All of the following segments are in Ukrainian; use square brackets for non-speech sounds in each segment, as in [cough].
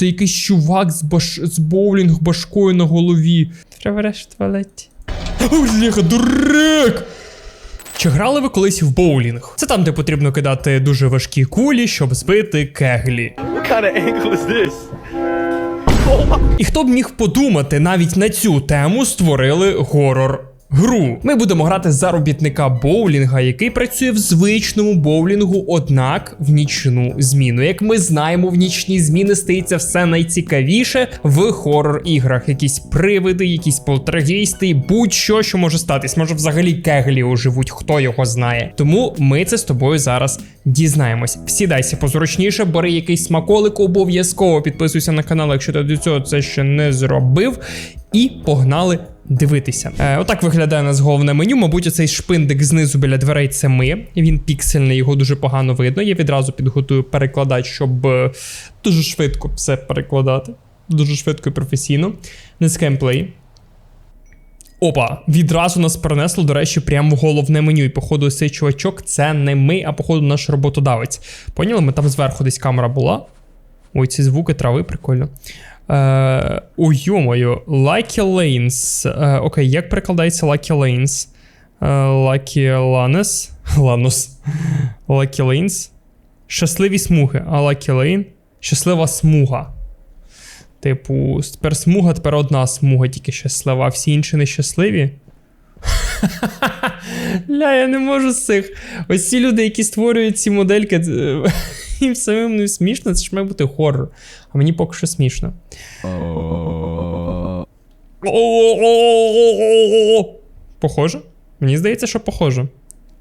Це якийсь чувак з, баш... з боулінг башкою на голові. Треба решт в туалеті. Бляха, дурак! Чи грали ви колись в боулінг? Це там, де потрібно кидати дуже важкі кулі, щоб збити кеглі. What kind of angle is this? І хто б міг подумати, навіть на цю тему створили горор. Гру. Ми будемо грати за робітника боулінга, який працює в звичному боулінгу, однак в нічну зміну. Як ми знаємо, в нічні зміни стається все найцікавіше в хорор іграх. Якісь привиди, якісь полтергейсти, будь-що, що може статись. Може, взагалі кеглі оживуть, хто його знає. Тому ми це з тобою зараз дізнаємось. Всідайся позручніше, бери якийсь смаколик, обов'язково підписуйся на канал, якщо ти до цього це ще не зробив. І погнали дивитися. Е, отак виглядає у нас головне меню. Мабуть, оцей шпиндик знизу біля дверей це ми. Він піксельний, його дуже погано видно. Я відразу підготую перекладач, щоб е, дуже швидко все перекладати. Дуже швидко і професійно. Низькаємо play. Опа, відразу нас перенесло, до речі, прямо в головне меню. І походу, цей чувачок це не ми, а походу наш роботодавець. Поняли? Ми там зверху десь камера була. Ой, ці звуки трави, прикольно. Е, Ой, йомою, Lucky Lanes. Е, окей, як перекладається Lucky Lanes? Е, Lucky Lanes. [laughs] Ланус. Lucky Lanes. Щасливі смуги. А Lucky Lane. Щаслива смуга. Типу, тепер смуга, тепер одна смуга тільки щаслива, а всі інші нещасливі. [laughs] Ля, я не можу з цих. Ось ці люди, які створюють ці модельки, їм [laughs] самим не смішно, це ж має бути хоррор. А мені поки що смішно. Похоже? Мені здається, що похоже.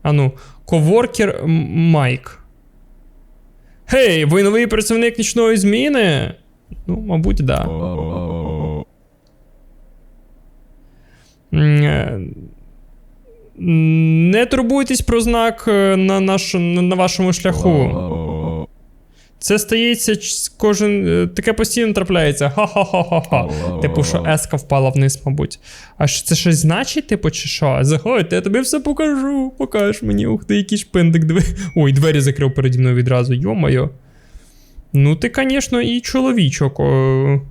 Ану, коворкер Майк. Гей, ви новий працівник нічної зміни? Ну, мабуть. Да. Не турбуйтесь про знак на, наш, на, на вашому шляху. Це стається кожен. е, Таке постійно трапляється. Ха-ха-ха-ха-ха. Типу, що еска впала вниз, мабуть. А що це щось значить, типу, чи що? Заходьте, я тобі все покажу. Покажеш мені, ух ти, який шпиндик. Диви. Ой, двері закрив переді мною відразу. Йо-моє. Ну, ти, звісно, і чоловічок. О...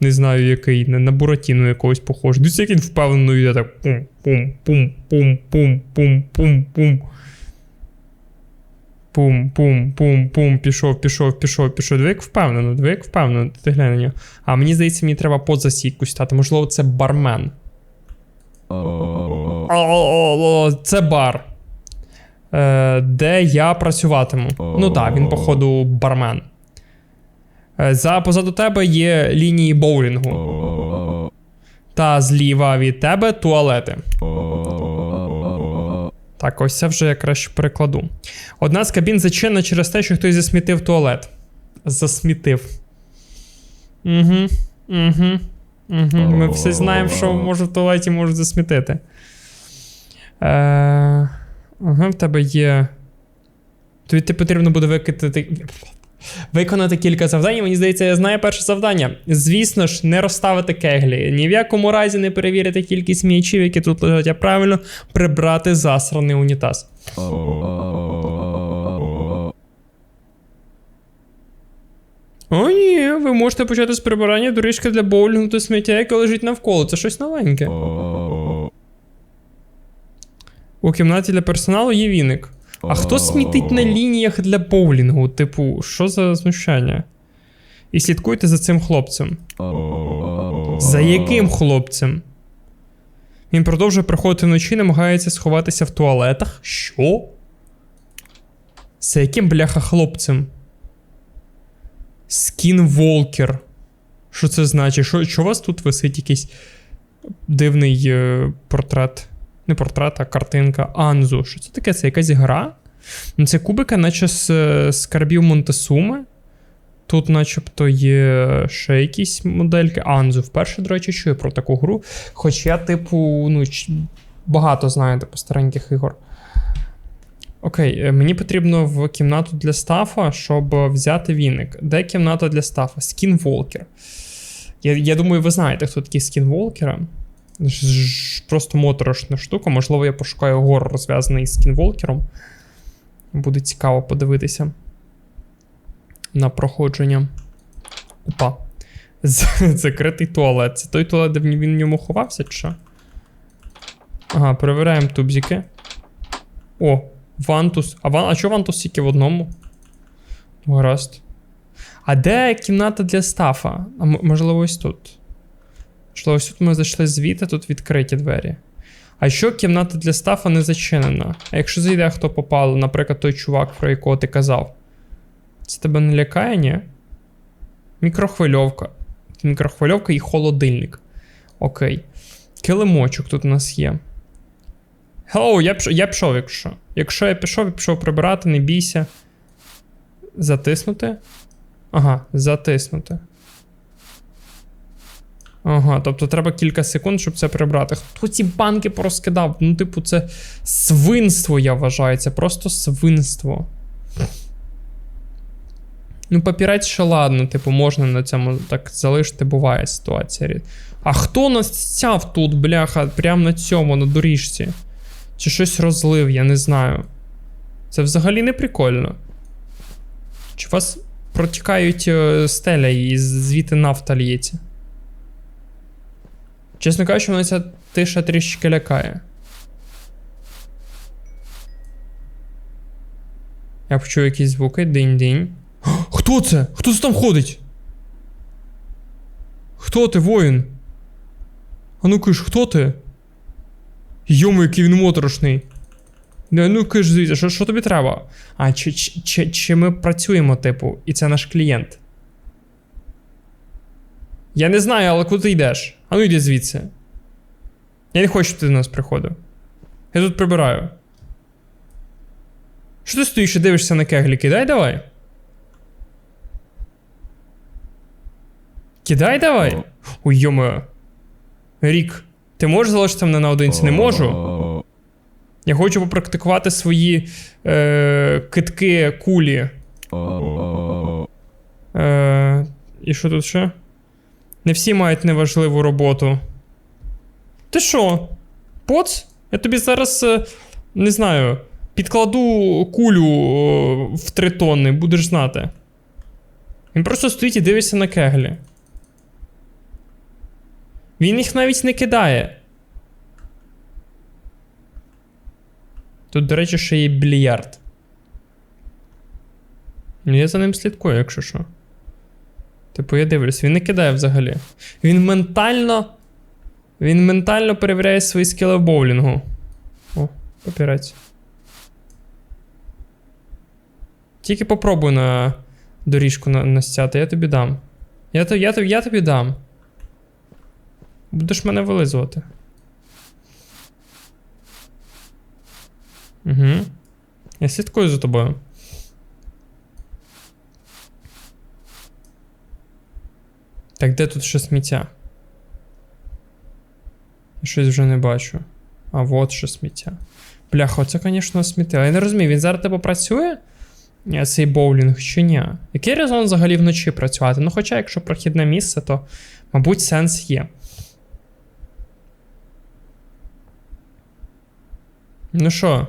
Не знаю, який, на, Буратіну якогось похожий. Дивіться, як він впевнено йде так. Пум-пум-пум-пум-пум-пум-пум. Пум-пум-пум-пум, пішов, пішов, пішов, пішов. Диви, як впевнено, диви, як впевнено. Ти глянь на нього. А мені здається, мені треба поза стійку стати. Можливо, це бармен. Це бар. Е, де я працюватиму. Ну так, він, походу, бармен. Е, За позаду тебе є лінії боулінгу. Та зліва від тебе туалети. Так, ось це вже я краще перекладу. Одна з кабін зачинена через те, що хтось засмітив туалет. Засмітив. Угу. Угу. Угу. Ми всі знаємо, що може в туалеті можуть засмітити. Е... Ага, в тебе є. Тобі ти потрібно буде викидати. Виконати кілька завдань. Мені здається, я знаю перше завдання. Звісно ж, не розставити кеглі. Ні в якому разі не перевірити кількість м'ячів, які тут лежать, а правильно прибрати засраний унітаз. О, ні, ви можете почати з прибирання доріжки для боулінгу та сміття, яке лежить навколо. Це щось новеньке. У кімнаті для персоналу є віник. А хто смітить на лініях для боулінгу? Типу, що за знущання? І слідкуйте за цим хлопцем. За яким хлопцем? Він продовжує приходити вночі, намагається сховатися в туалетах. Що? За яким бляха хлопцем? Скінволкер. Що це значить? Що, що у вас тут висить якийсь дивний е, портрет? Не портрет, а картинка Анзу. Що це таке? Це якась гра? Ну, Це кубики, наче з е, скарбів Монтесуми. Тут, начебто, є ще якісь модельки. Анзу. Вперше, до речі, чую про таку гру. Хоч я, типу, ну, багато знаю типу, стареньких ігор. Окей, е, мені потрібно в кімнату для стафа, щоб взяти віник. Де кімната для стафа? Скінволкер. Я, я думаю, ви знаєте, хто. Ж- ж- Просто моторошна штука. Можливо, я пошукаю горор зв'язаний з скінволкером. Буде цікаво подивитися на проходження. Опа. Закритий туалет. Це той туалет, де він в ньому ховався, чи що? Ага, перевіряємо тубзики. О, вантус. А, ван... а чого вантус тільки в одному? Гаразд. А де кімната для стафа? А можливо, ось тут. Можливо, ось тут ми зайшли звідти, тут відкриті двері. А що кімната для стафа не зачинена? А якщо зайде хто попало, наприклад, той чувак, про якого ти казав, це тебе не лякає, ні? Мікрохвильовка. Мікрохвильовка і холодильник. Окей. Килимочок тут у нас є. Hello, я, я пішов, якщо. Якщо я пішов, я пішов прибирати, не бійся. Затиснути. Ага, затиснути. Ага, тобто треба кілька секунд, щоб це прибрати. Хто ці банки порозкидав? Ну, типу, це свинство, я вважаю. Це просто свинство. Ну, папірець ще ладно, типу, можна на цьому так залишити, буває ситуація. А хто нас стяв тут, бляха, прямо на цьому, на доріжці? Чи щось розлив, я не знаю. Це взагалі не прикольно. Чи вас протікають е, стеля і звідти нафта лється? Чесно кажучи, мене ця тиша трішки лякає. Я почув якісь звуки, динь-динь. Хто це? Хто це там ходить? Хто ти, воїн? А ну киш, хто ти? Йому, який він моторошний. Ну киш звідси, що, що тобі треба? А, чи, чи, чи, чи ми працюємо, типу, і це наш клієнт? Я не знаю, але куди ти йдеш? А ну йди звідси. Я не хочу, щоб ти до нас приходив. Я тут прибираю. Що ти стоїш і дивишся на кеглі? Кидай давай. Кидай давай. Ой, йомо. Рік, ти можеш залишити мене наодинці? Не можу. Я хочу попрактикувати свої е, китки кулі. Е, і що тут ще? Не всі мають неважливу роботу. Ти що? Поц? Я тобі зараз, е, не знаю, підкладу кулю е, в три тонни, будеш знати. Він просто стоїть і дивиться на кеглі. Він їх навіть не кидає. Тут, до речі, ще є більярд. Ну, Я за ним слідкую, якщо що. Типу, я дивлюсь, він не кидає взагалі. Він ментально. Він ментально перевіряє свої скіли в боулінгу. О, папірець. Тільки попробуй на доріжку на, настяти, я тобі дам. Я, я, то- я тобі дам. Будеш мене вилизувати. Угу. Я слідкую за тобою. Так, де тут ще сміття? Щось вже не бачу. А вот ще сміття. Бляха, це, звісно, сміття. Я не розумію, він зараз тебе працює? Е, Цей боулінг чи ні? Який резон взагалі вночі працювати? Ну, хоча, якщо прохідне місце, то, мабуть, сенс є. Ну що?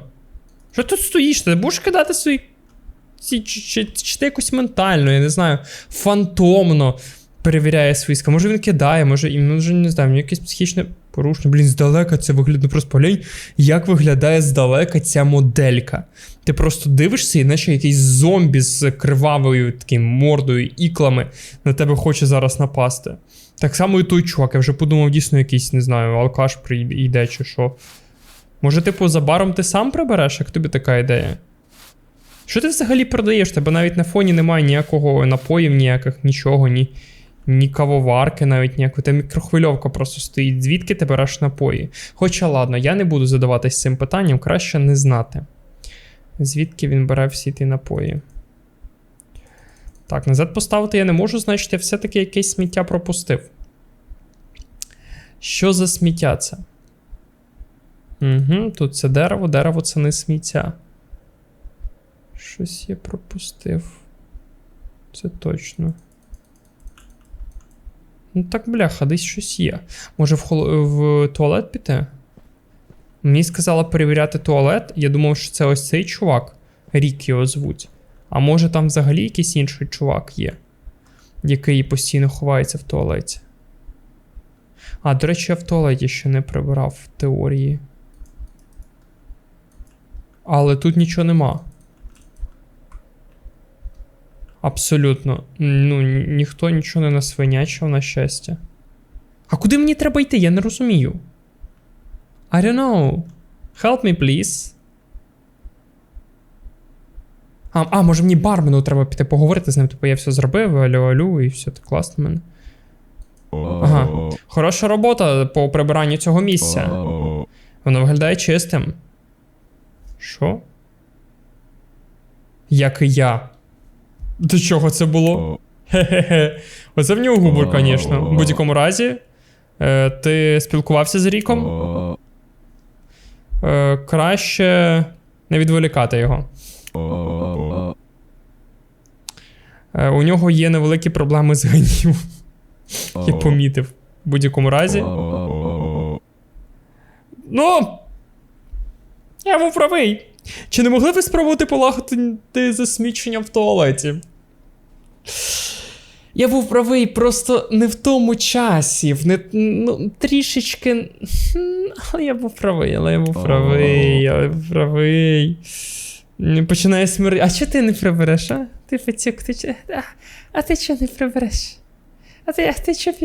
Що тут стоїш? Ти будеш кидати свої. Ці, чи, чи, чи ти якось ментально, я не знаю, фантомно перевіряє свої ска. Може він кидає, може і ну, вже не знаю, мені якесь психічне порушення. Блін, здалека це виглядає ну, просто поглянь, як виглядає здалека ця моделька. Ти просто дивишся, і наче якийсь зомбі з кривавою таким мордою, іклами на тебе хоче зараз напасти. Так само і той чувак, я вже подумав, дійсно якийсь, не знаю, алкаш прийде чи що. Може, типу, за ти сам прибереш, як тобі така ідея? Що ти взагалі продаєш? Тебе навіть на фоні немає ніякого напоїв, ніяких, нічого, ні, ні кавоварки, навіть ніякої. Та мікрохвильовка просто стоїть. Звідки ти береш напої? Хоча ладно, я не буду задаватись цим питанням, краще не знати. Звідки він бере всі ті напої? Так, назад поставити я не можу, значить, я все-таки якесь сміття пропустив. Що за сміття це? Угу, тут це дерево, дерево це не сміття. Щось я пропустив. Це точно. Ну так, бляха, десь щось є. Може в, хол... в туалет піти? Мені сказала перевіряти туалет. Я думав, що це ось цей чувак. Рік його звуть. А може там взагалі якийсь інший чувак є. який постійно ховається в туалеті. А, до речі, я в туалеті ще не прибирав в теорії. Але тут нічого нема. Абсолютно. Ну, ніхто нічого не насвинячив, на щастя. А куди мені треба йти? Я не розумію. I don't know. Help me, please. А, а може мені бармену треба піти поговорити з ним, типу я все зробив, алю, алю, і все так класно мене. Ага. Хороша робота по прибиранню цього місця. Воно виглядає чистим. Що? Як і я. До чого це було? Хе-хе-хе. Оце в нього губор, звісно. В будь-якому разі. Е, ти спілкувався з Ріком? Е, краще не відволікати його. Е, у нього є невеликі проблеми з гнівом. Я помітив. В будь-якому разі. Ну. Я був правий. Чи не могли ви спробувати полагодити засмічення в туалеті? Я був правий, просто не в тому часі. В не, ну, трішечки. Але я був правий, але я був правий, я був правий. Починає смерти. А чого ти не прибереш, а? Ти пацюк, ти чо- а, а ти чого не прибереш? А ти, а ти чого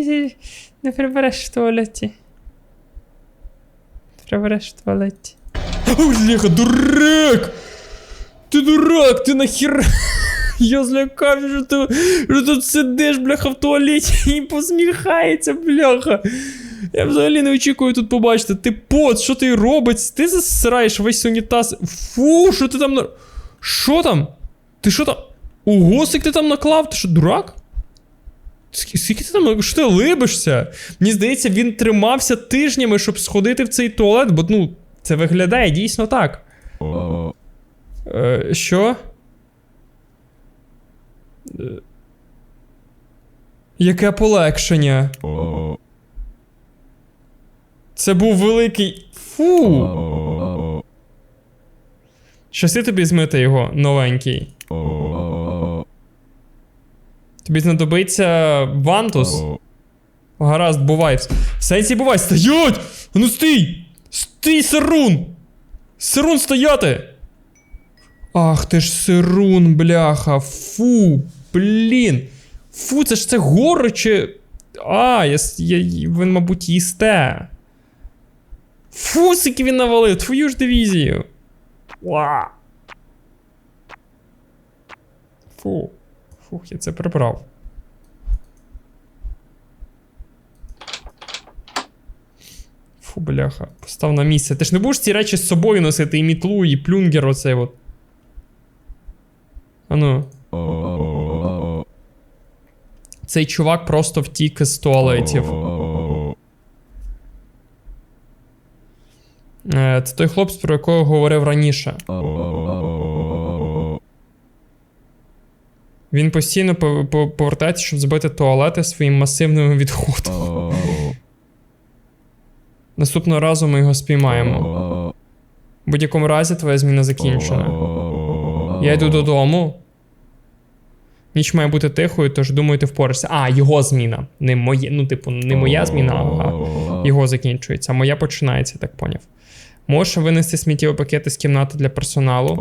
не прибереш в туалеті? Прибереш в туалеті. Ой, Леха, дурак! Ти дурак, ти нахер. [laughs] Я злякався, що ти що тут сидиш, бляха, в туалеті і [laughs] посміхається, бляха. Я взагалі не очікую тут побачити. Ти пот, що ти робиш? Ти засираєш весь унітаз. Фу, що ти там на. Що там? Ти що там? Скільки ти там наклав? Ти що, дурак? Скільки ти там, що ти либишся? Мені здається, він тримався тижнями, щоб сходити в цей туалет, бо ну, це виглядає дійсно так. Е, що? Е, Яке полегшення? Це був великий. Фу! Щаси тобі змити його, новенький. Тобі знадобиться вантус. Гаразд, бувай. В сенсі бувай. Стоять! Ну стій! Стій, Сирун! Сирун стояти! Ах ти ж Сирун, бляха. Фу, блін. Фу, це ж це горо чи. А, я, я, він, мабуть, їсте. Фу, скільки він навалив, твою ж дивізію. Ва. Фу. Фух, я це прибрав. Фу, бляха, постав на місце. Ти ж не будеш ці речі з собою носити і мітлу, і плюнгер оцей от. Ану. Цей чувак просто втік з туалетів. Е, Це той хлопець, про якого говорив раніше. Він постійно по- по- повертається, щоб збити туалети своїм масивним відходом. Наступного разу ми його спіймаємо. В будь-якому разі твоя зміна закінчена. Я йду додому. Ніч має бути тихою, тож думаю, ти впораєшся. А, його зміна. Не моє, ну, типу, не моя зміна, а його закінчується. Моя починається, так поняв. Можеш винести сміттєві пакети з кімнати для персоналу.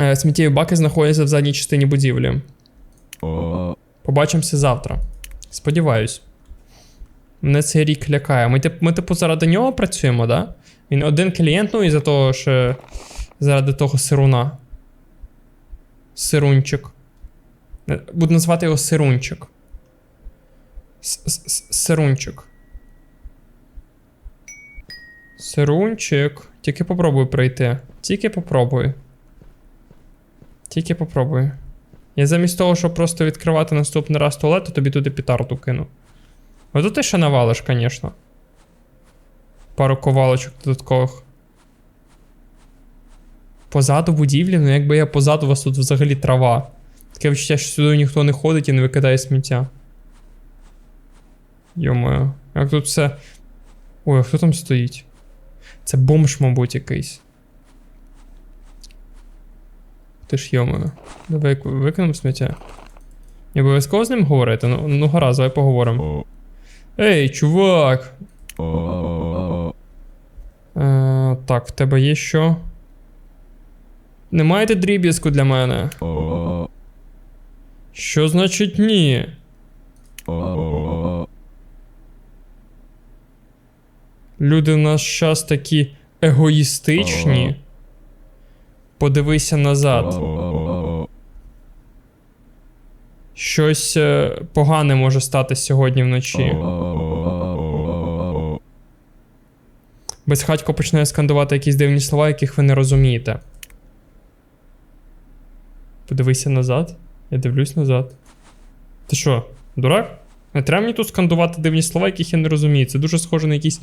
Е, Сміттєві баки знаходяться в задній частині будівлі. Побачимося завтра. Сподіваюсь. Мене цей рік лякає. Ми, ми типу, заради нього працюємо, да? Він один клієнт, ну і за того, що заради того сируна. Сирунчик. Е, Буду назвати його сирунчик. С- Сирунчик. Сирунчик. Тільки попробуй пройти. Тільки попробуй. Тільки попробуй. Я замість того, щоб просто відкривати наступний раз туалет, то тобі туди петарду кину. Ото ти ще навалиш, звісно. Пару ковалочок додаткових. Позаду будівлі, ну якби я позаду у вас тут взагалі трава. Таке відчуття, що сюди ніхто не ходить і не викидає сміття. Йомаю, як тут все. Ой, а хто там стоїть? Це бомж, мабуть, якийсь. ти ж йомою. Давай викинемо сміття. Не обов'язково з ним говорити? Ну, ну гаразд, давай поговоримо. Ей, чувак! Е, так, в тебе є що? Не маєте дріб'язку для мене? Що значить ні? Люди в нас час такі егоїстичні. Подивися назад. Щось е, погане може стати сьогодні вночі. Безхатько починає скандувати якісь дивні слова, яких ви не розумієте. Подивися назад. Я дивлюсь назад. Ти що, дурак? Не треба мені тут скандувати дивні слова, яких я не розумію. Це дуже схоже на якісь,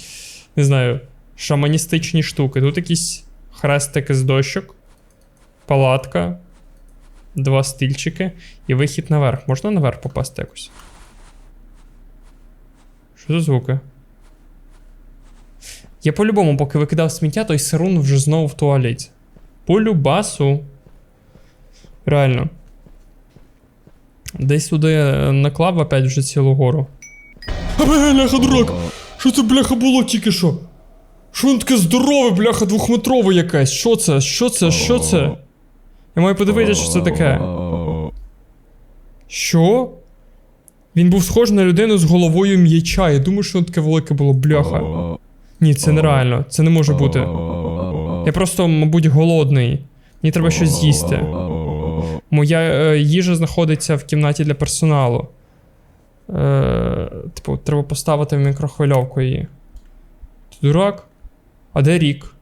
не знаю, шаманістичні штуки. Тут якісь хрестики з дощок, палатка, два стільчики і вихід наверх. Можна наверх попасти якось? Що за звуки? Я по-любому, поки викидав сміття, той сарун вже знову в туалеті. По-любасу. Реально. Десь туди е, наклав опять вже цілу гору. А бляха, дурак! Що це, бляха, було тільки що? Що воно таке здорове, бляха, двохметрове якесь? Що це? Що це? Що це? Я маю подивитися, що це таке. Що? Він був схожий на людину з головою м'яча. Я думаю, що таке велике було, бляха. Ні, це нереально. Це не може бути. Я просто, мабуть, голодний. Мені треба щось з'їсти. Моя е, їжа знаходиться в кімнаті для персоналу. Е, типу, треба поставити в мікрохвильовку її. Ти дурак? А де Рік?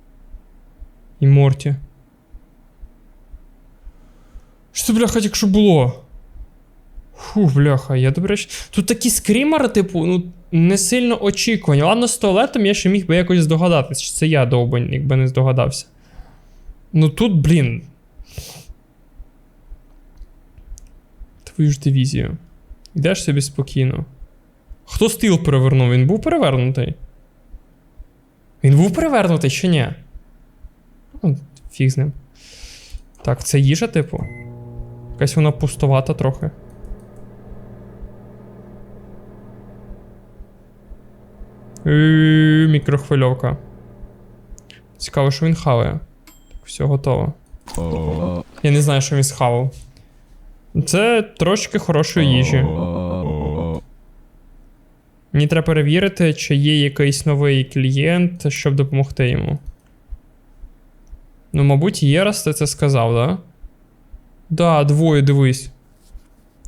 І Морті. Що бляха, тільки що було? Фу, бляха, я добре. Тут такі скрімери, типу, ну, не сильно очікувані. Ладно, з туалетом я ще міг би якось здогадатись, що це я довбань, якби не здогадався. Ну тут, блін. Твою ж дивізію. Йдеш собі спокійно. Хто стіл перевернув? Він був перевернутий. Він був перевернутий чи ні? Ну, фіг з ним. Так, це їжа, типу. Якась вона пустовата трохи. Мікрохвильовка. Цікаво, що він хаває. Все готово. Я не знаю, що він схавав. Це трошки хорошої їжі. Мені треба перевірити, чи є якийсь новий клієнт, щоб допомогти йому. Ну, мабуть, є, раз ти це сказав, да? Да, двоє, дивись.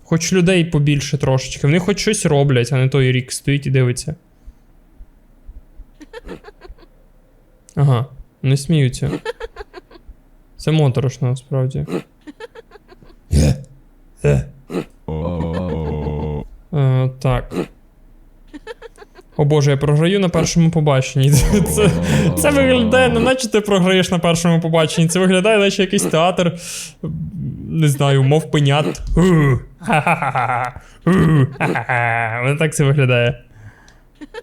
Хоч людей побільше трошечки. Вони хоч щось роблять, а не той рік стоїть і дивиться. [laughs] Ага, не сміються. Це моторошно, насправді. Е, так. О боже, я програю на першому побаченні. [laughs] Це, це виглядає, не наче ти програєш на першому побаченні. Це виглядає, наче якийсь театр. Не знаю, мов пенят. Ха-ха-ха, у, так це виглядає.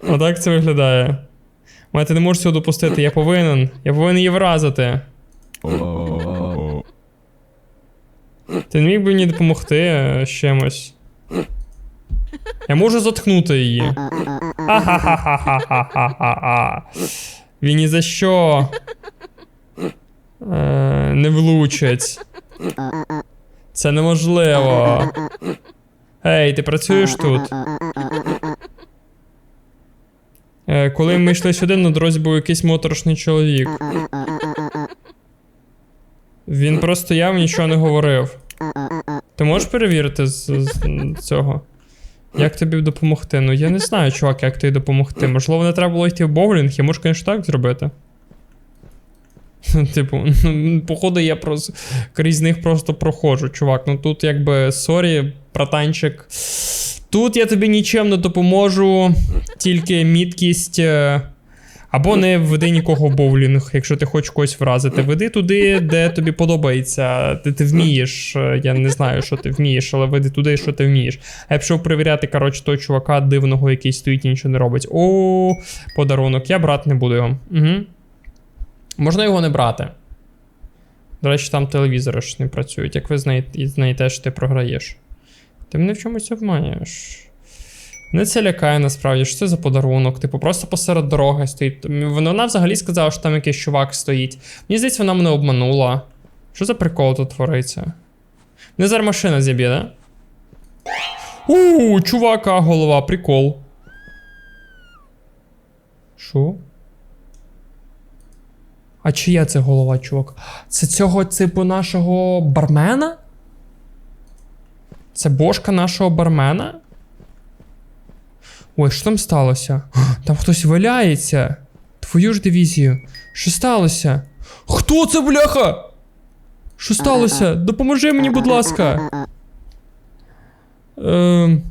Отак це виглядає. Мати, ти не можеш цього допустити. Я повинен. Я повинен її вразити. Ти не міг би мені допомогти е, з чимось. Я можу заткнути її. Ха-ха-ха-ха-ха-ха-ха-ха. Він ні за що. Е, не влучить. Це неможливо. Ей, ти працюєш тут? Е, коли ми йшли сюди, на дорозі був якийсь моторошний чоловік. Він просто і нічого не говорив. Ти можеш перевірити з, з цього? Як тобі допомогти? Ну я не знаю, чувак, як тобі допомогти. Можливо, не треба було йти в боулінг, я можу, звісно, так зробити. [laughs] Типу, ну, походу, я просто крізь них просто проходжу, чувак. Ну тут якби сорі, братанчик. Тут я тобі нічим не допоможу, тільки міткість. е, Або не веди нікого боулінг, якщо ти хочеш когось вразити. Веди туди, де тобі подобається. Ти, ти вмієш. е, Я не знаю, що ти вмієш, але веди туди, що ти вмієш. А я пішов перевіряти, коротше, того чувака дивного, який стоїть і нічого не робить. О, подарунок. Я брати не буду його. Угу. Можна його не брати. До речі, там телевізори ж не працюють, як ви знаєте, і що ти програєш. Ти мене в чомусь обманюєш. Мене це лякає насправді, що це за подарунок. Типу, просто посеред дороги стоїть. Вона взагалі сказала, що там якийсь чувак стоїть. Мені здається, вона мене обманула. Що за прикол тут твориться? Не зараз машина зіб'є, да? У, чувака, голова, прикол. Що? А чия це голова, чувак? Це цього, типу, нашого бармена? Це бошка нашого бармена? Ой, що там сталося? [gasps] Там хтось валяється. Твою ж дивізію. Що сталося? Хто це, бляха? Що сталося? Допоможи мені, будь ласка. Ем,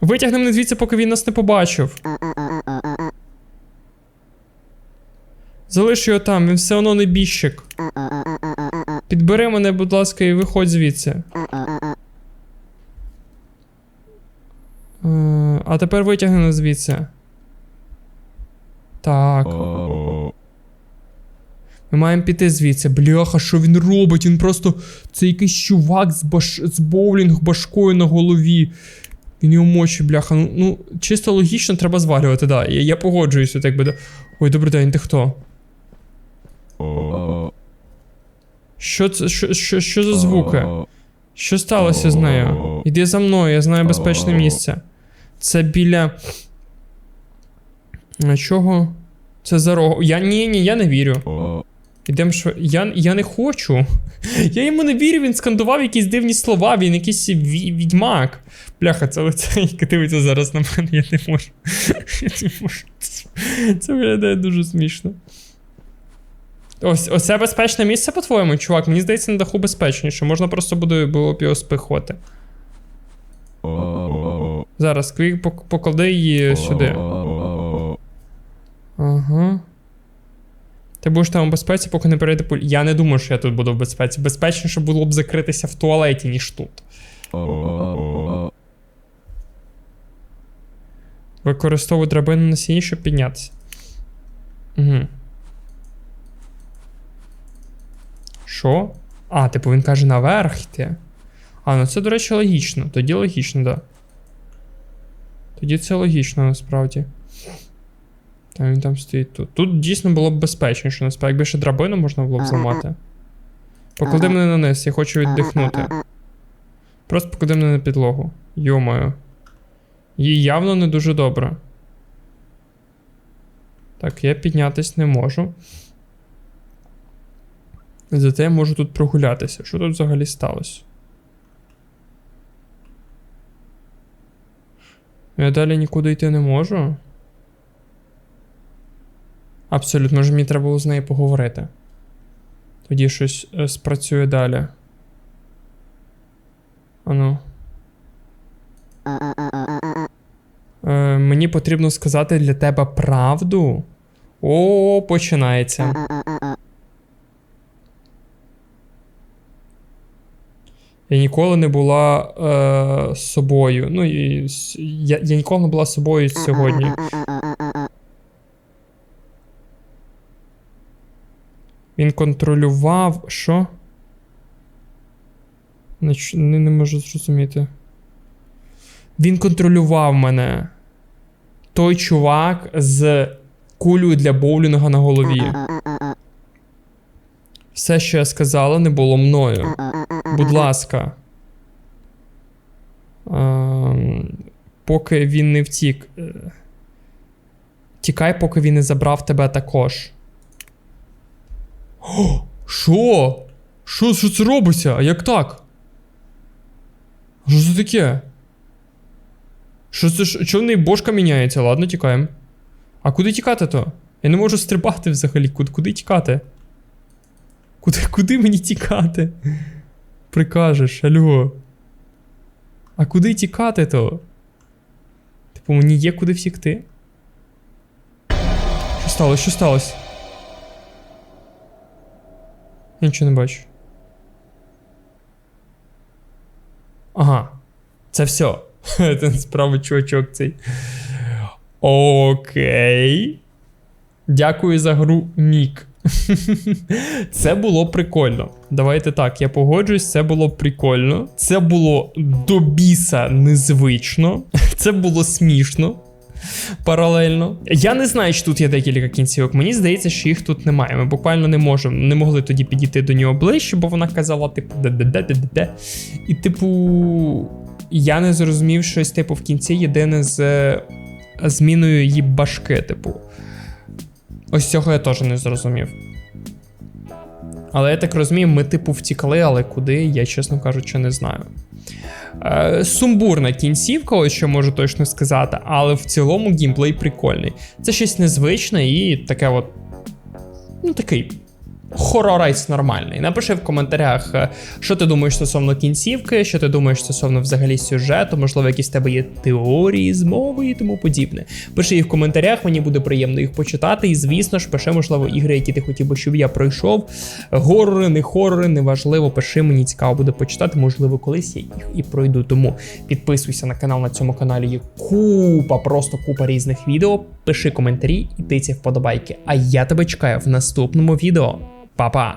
витягни мене звідси, поки він нас не побачив. Залиш його там, він все одно не біщик. Підбери мене, будь ласка, і виходь звідси. Е, А тепер витягни нас звідси. Так. Ми маємо піти звідси. Бляха, що він робить? Він просто. Це якийсь чувак з, баш... з боулінг башкою на голові. Він його мочить, бляха. Ну, ну чисто логічно треба звалювати, да. Я, я погоджуюся, так би. Ой, добрий день, ти хто? Що це? Що, що, що за звуки? Що сталося з нею? Іди за мною, я знаю безпечне місце. Це біля. А Чого? Це за рогом. Я ні, ні, я не вірю. Ідем що. Я, я не хочу. [laughs] Я йому не вірю, він скандував якісь дивні слова, він якийсь відьмак. Бляха, це лице, [laughs] яке дивиться зараз на мене, я не можу. [laughs] Я не можу. Це виглядає дуже смішно. Ось, оце безпечне місце, по-твоєму, чувак. Мені здається, на даху безпечніше. Можна просто буде було б його спихувати. Зараз, квік поклади її сюди. Ага. Ти будеш там у безпеці, поки не перейде пуль. Я не думаю, що я тут буду в безпеці. Безпечніше було б закритися в туалеті, ніж тут. Використовую драбину на сіні, щоб піднятися. Угу. Що? А, типу він каже наверх йти. А, ну це, до речі, логічно. Тоді логічно, так. Да. Тоді це логічно насправді. Та він там стоїть тут. Тут дійсно було б безпечніше, насправді. Якби ще драбину можна було б зламати. Поклади мене на низ, я хочу віддихнути. Просто поклади мене на підлогу. Йомаю. Їй явно не дуже добре. Так, я піднятись не можу. Зате я можу тут прогулятися. Що тут взагалі сталося? Я далі нікуди йти не можу. Абсолютно, може мені треба було з нею поговорити. Тоді щось е, спрацює далі. Ану. Е, мені потрібно сказати для тебе правду. О, починається. Я ніколи не була е, собою. Ну, і, я, я ніколи не була собою сьогодні. Він контролював. Що? Не, не, можу зрозуміти. Він контролював мене. Той чувак з кулею для боулінга на голові. Все, що я сказала, не було мною. Будь ласка. Ем, поки він не втік. Е, Тікай, поки він не забрав тебе також. О, Що? Що, що це робиться? А як так? Що це таке? Що це чого в неї бошка міняється? Ладно, тікаємо. А куди тікати то? Я не можу стрибати взагалі. Куди, куди тікати? Куди, куди мені тікати? Прикажеш, алло. А куди тікати то? Типу, мені є куди втікти? Що сталося? Що сталося? Я нічого не бачу. Ага. Це все. [laughs] Це справа чувачок цей. Окей. Дякую за гру Мік. [laughs] Це було прикольно. Давайте так, я погоджуюсь, це було прикольно. Це було до біса незвично. [laughs] Це було смішно. Паралельно. Я не знаю, чи тут є декілька кінцівок. Мені здається, що їх тут немає. Ми буквально не можемо, не могли тоді підійти до нього ближче, бо вона казала, типу, де-де-де-де-де. І, типу, я не зрозумів щось, типу, в кінці єдине з е, зміною її башки, типу. Ось цього я теж не зрозумів. Але я так розумію, ми, типу, втікли, але куди, я, чесно кажучи, не знаю. Е, сумбурна кінцівка, ось що можу точно сказати, але в цілому геймплей прикольний. Це щось незвичне і таке от. Ну, такий. Хорорайс нормальний. Напиши в коментарях, е, що ти думаєш стосовно кінцівки, що ти думаєш стосовно взагалі сюжету, можливо, якісь в тебе є теорії, змови і тому подібне. Пиши їх в коментарях, мені буде приємно їх почитати. І звісно ж, пиши, можливо, ігри, які ти хотів би, щоб я пройшов. Горори, не хорори, неважливо. Пиши, мені цікаво буде почитати. Можливо, колись я їх і пройду. Тому підписуйся на канал. На цьому каналі є купа, просто купа різних відео. Пиши коментарі і тиці вподобайки. А я тебе чекаю в наступному відео. Па-па!